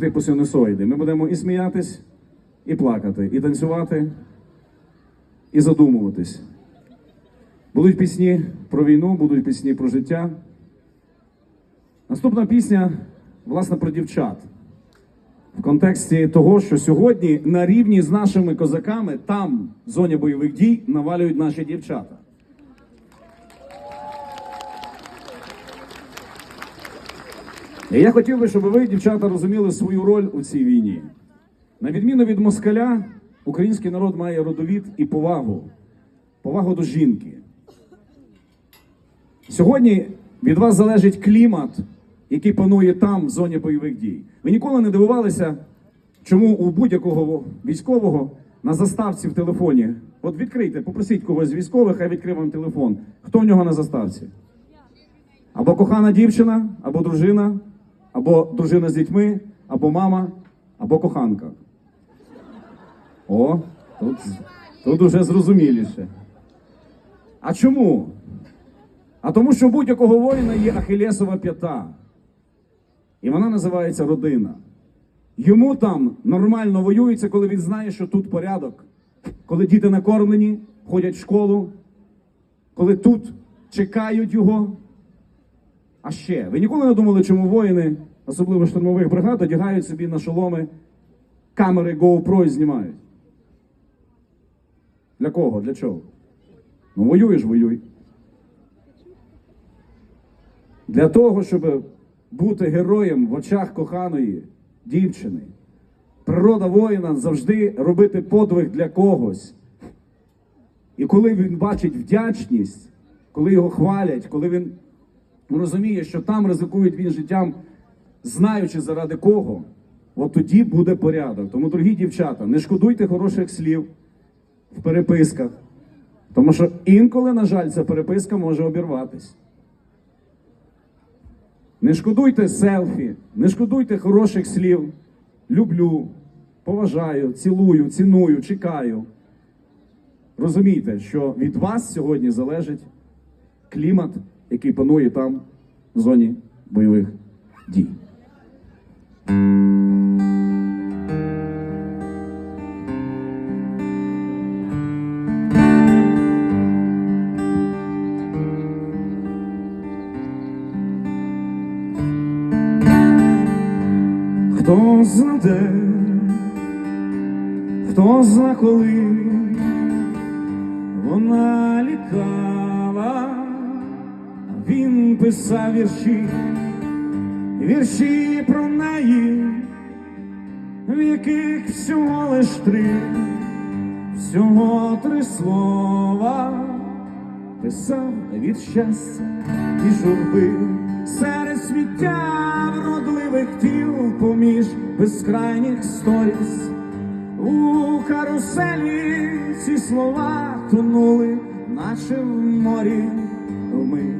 типу синусоїди. Ми будемо і сміятись, і плакати, і танцювати, і задумуватись. Будуть пісні про війну, будуть пісні про життя. Наступна пісня, власне, про дівчат. В контексті того, що сьогодні на рівні з нашими козаками там, в зоні бойових дій, навалюють наші дівчата. І я хотів би, щоб ви, дівчата, розуміли свою роль у цій війні. На відміну від москаля, український народ має родовід і повагу. Повагу до жінки. Сьогодні від вас залежить клімат, який панує там, в зоні бойових дій. Ви ніколи не дивувалися, чому у будь-якого військового на заставці в телефоні. От відкрийте, попросіть когось з військових, хай відкриє вам телефон. Хто в нього на заставці? Або кохана дівчина, або дружина, або дружина з дітьми, або мама, або коханка. О, тут, тут уже зрозуміліше. А чому? А тому, що будь-якого воїна є ахілесова п'ята. І вона називається родина. Йому там нормально воюється, коли він знає, що тут порядок, коли діти накормлені, ходять в школу, коли тут чекають його. А ще, ви ніколи не думали, чому воїни, особливо штурмових бригад, одягають собі на шоломи камери GoPro і знімають? Для кого? Для чого? Ну, воюєш, воюй. Для того, щоб бути героєм в очах коханої дівчини. Природа воїна завжди робити подвиг для когось. І коли він бачить вдячність, коли його хвалять, коли він розуміє, що там ризикують він життям, знаючи заради кого, от тоді буде порядок. Тому, дорогі дівчата, не шкодуйте хороших слів в переписках. Тому що інколи, на жаль, ця переписка може обірватись. Не шкодуйте селфі, не шкодуйте хороших слів. Люблю, поважаю, цілую, ціную, чекаю. Розумійте, що від вас сьогодні залежить клімат, який панує там в зоні бойових дій. Хто знаде, хто зна коли вона літала, він писав вірші, вірші про неї, в яких всього лиш три, всього три слова, писав від щастя і журби серед сміття вродливих тіл поміж безкрайніх сторіс. У каруселі ці слова тонули, наче в морі. Ми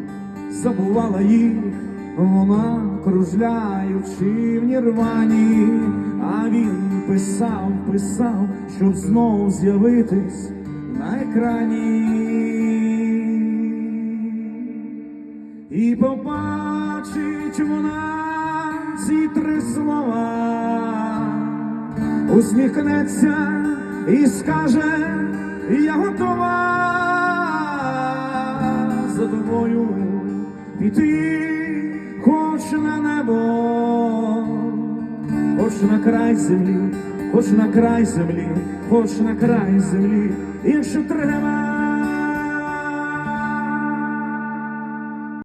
забувала їх, вона кружляючи в нірвані, а він писав, писав, щоб знов з'явитись на екрані. І побачить вона ці три слова, усміхнеться і скаже, я готова за тобою піти, хоч на небо, хоч на край землі, хоч на край землі, хоч на край землі, якщо треба.